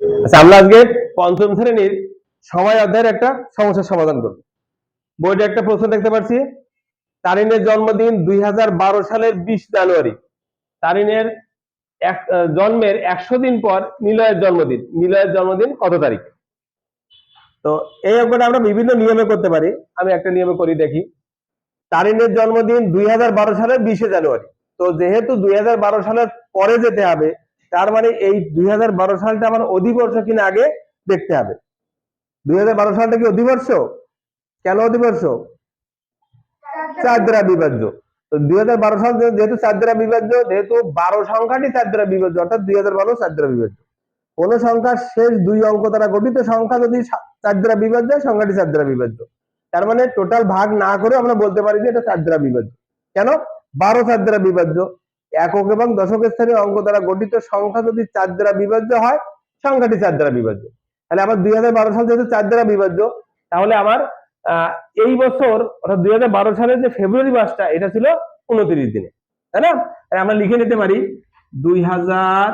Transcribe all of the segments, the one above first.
আচ্ছা আমরা আজকে পঞ্চম শ্রেণির সময় অধ্যায়ের একটা সমস্যার সমাধান করব। বইটা একটা প্রশ্ন দেখতে পাচ্ছি। তারিনের জন্মদিন দুই সালের বিশ জানুয়ারি। তারিনের জন্মের একশো দিন পর নিলয়ের জন্মদিন। নিলয়ের জন্মদিন কত তারিখ? তো এই অঙ্কটা আমরা বিভিন্ন নিয়মে করতে পারি। আমি একটা নিয়মে করি, দেখি। তারিনের জন্মদিন দুই হাজার বারো সালের বিশে জানুয়ারি। তো যেহেতু দুই হাজার বারো সালের পরে যেতে হবে তার মানে এই দুই হাজার বারো সালটা আমার অধিবর্ষ কিনা আগে দেখতে হবে। দুই হাজার বারো সালটা কি অধিবর্ষ? কেন অধিবর্ষ? চার দ্বারা বিভাজ্য। তো দুই সাল যেহেতু চার দ্বারা বিভাজ্য যেহেতু বারো সংখ্যাটি চার দ্বারা বিভাজ্য অর্থাৎ দুই হাজার বারো চার দ্বারা বিভাজ্য। কোন সংখ্যার শেষ দুই অঙ্ক দ্বারা গঠিত সংখ্যা যদি চার দ্বারা বিভাজ্য হয়, সংখ্যাটি চার দ্বারা বিভাজ্য। তার মানে টোটাল ভাগ না করে আমরা বলতে পারি যে এটা চার দ্বারা বিভাজ্য। কেন? বারো চার দ্বারা বিভাজ্য। একক এবং দশক স্থানীয় অঙ্ক দ্বারা গঠিত সংখ্যা যদি চার দ্বারা বিভাজ্য হয়, সংখ্যাটি চার দ্বারা বিভাজ্য। তাহলে আমার দুই হাজার বারো সাল যেহেতু চার দ্বারা বিভাজ্য, তাহলে আমার এই বছর অর্থাৎ দুই সালের যে ফেব্রুয়ারি মাসটা, এটা ছিল উনত্রিশ দিনে। তাই না? আমরা লিখে নিতে পারি, দুই হাজার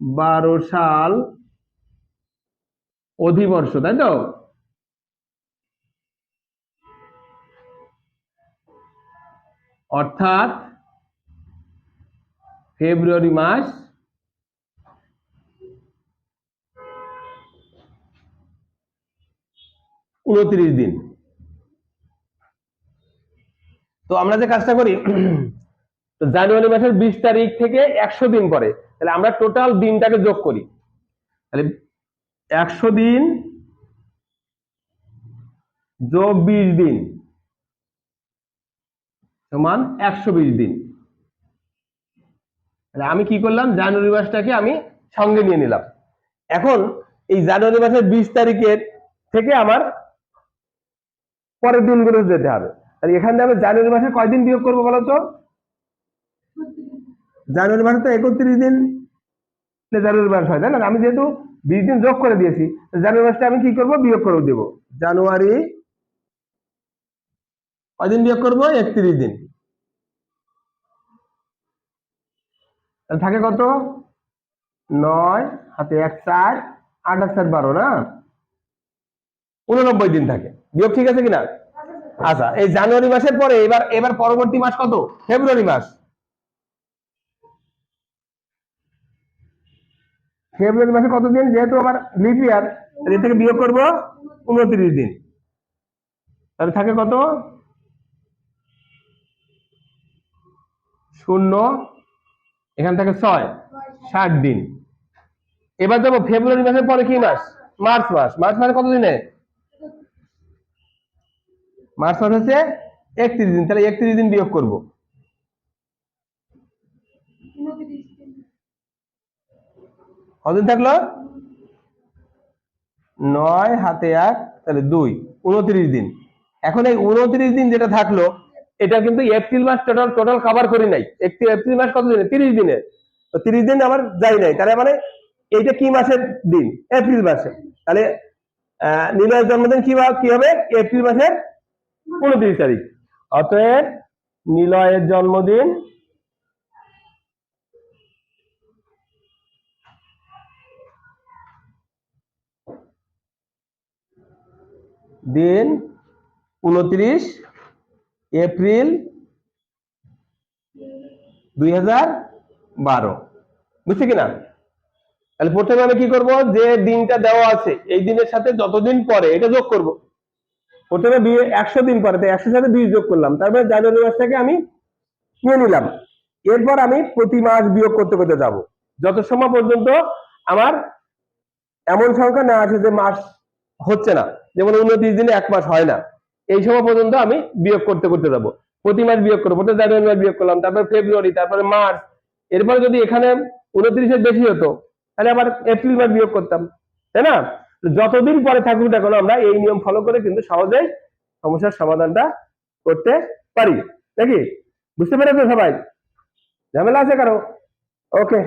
বারো সাল অধিবর্ষ, তাই তো? অর্থাৎ ফেব্রুয়ারি মাস। উনত্রিশ দিন। তো আমরা যে কাজটা করি জানুয়ারি মাসের বিশ তারিখ থেকে একশো দিন পরে, তাহলে আমরা টোটাল দিনটাকে যোগ করি। তাহলে একশো দিন যোগ বিশ দিন সমান একশো বিশ দিন। তাহলে আমি কি করলাম? জানুয়ারি মাসটাকে আমি সঙ্গে নিয়ে নিলাম। এখন এই জানুয়ারি মাসের বিশ তারিখের থেকে আমার পরের দিনগুলো যেতে হবে। তাহলে এখান থেকে জানুয়ারি মাসে কয়দিন বিয়োগ করব বলো তো? জানুয়ারি মাসে তো একত্রিশ দিন। জানুয়ারি মাস হয়, তাই না? আমি যেহেতু বিশ দিন যোগ করে দিয়েছি জানুয়ারি মাসটা আমি কি করব? বিয়োগ করে দেব। জানুয়ারি কয়দিন বিয়োগ করব? একত্রিশ দিন। তাহলে থাকে কত? নয়, হাতে এক চার, আট আর চার বারো, না? উননব্বই দিন থাকে। বিয়োগ ঠিক আছে কিনা? আচ্ছা এই জানুয়ারি মাসের পরে এবার এবার পরবর্তী মাস কত? ফেব্রুয়ারি মাস। ফেব্রুয়ারি মাসে কত দিন? যেহেতু আমার লিপ ইয়ার এর থেকে বিয়োগ করব উনত্রিশ দিন। তাহলে থাকে কত? শূন্য এখান থেকে ছয়, ষাট দিন। এবার যাব ফেব্রুয়ারি মাসের পরে কি মাস? মার্চ মাস। মার্চ মাসে কত দিনে মার্চ মাস হচ্ছে একত্রিশ দিন। তাহলে একত্রিশ দিন বিয়োগ করব। কতদিন থাকল? নয়, হাতে এক, তাহলে দুই। উনত্রিশ দিন। এখন এই উনত্রিশ দিন যেটা থাকল এটা কিন্তু এপ্রিল মাস টোটাল টোটাল কভার করি নাই। একটি এপ্রিল মাস কত দিনে? তিরিশ দিনে। তিরিশ দিন আমার যাই নাই। তাহলে মানে এইটা কি মাসের দিন? এপ্রিল মাসে। তাহলে, আহ জন্মদিন কি কি হবে? এপ্রিল মাসের উনত্রিশ তারিখ। অতএব, নিলয়ের জন্মদিন দিন উনত্রিশ এপ্রিল দুই হাজার বারো। বুঝছে কিনা? তাহলে প্রথমে আমি কি করব? যে দিনটা দেওয়া আছে, এই দিনের সাথে যতদিন পরে, এটা যোগ করব। প্রথমে বিয়ে একশো দিন পরে তো একশোর সাথে বিশ যোগ করলাম। তারপরে জানুয়ারি মাসটাকে আমি নিয়ে নিলাম। এরপর আমি প্রতি মাস বিয়োগ করতে করতে যাব। যত সময় পর্যন্ত আমার এমন সংখ্যা না আছে যে মাস হচ্ছে না, যেমন উনত্রিশ দিনে এক মাস হয় না। এই সময় পর্যন্ত আমি বিয়োগ করতে করতে যাব। প্রতি মাস বিয়োগ করব জানুয়ারি মাস বিয়োগ করলাম, তারপরে ফেব্রুয়ারি, তারপরে মার্চ। এরপরে যদি এখানে উনত্রিশের বেশি হতো, তাহলে আবার এপ্রিল মাস বিয়োগ করতাম, তাই না? যতদিন পরে থাকুক না কেন, আমরা এই নিয়ম ফলো করে কিন্তু সহজেই সমস্যার সমাধানটা করতে পারি। নাকি? বুঝতে পেরেছ সবাই? ঝামেলা আছে কারও? ওকে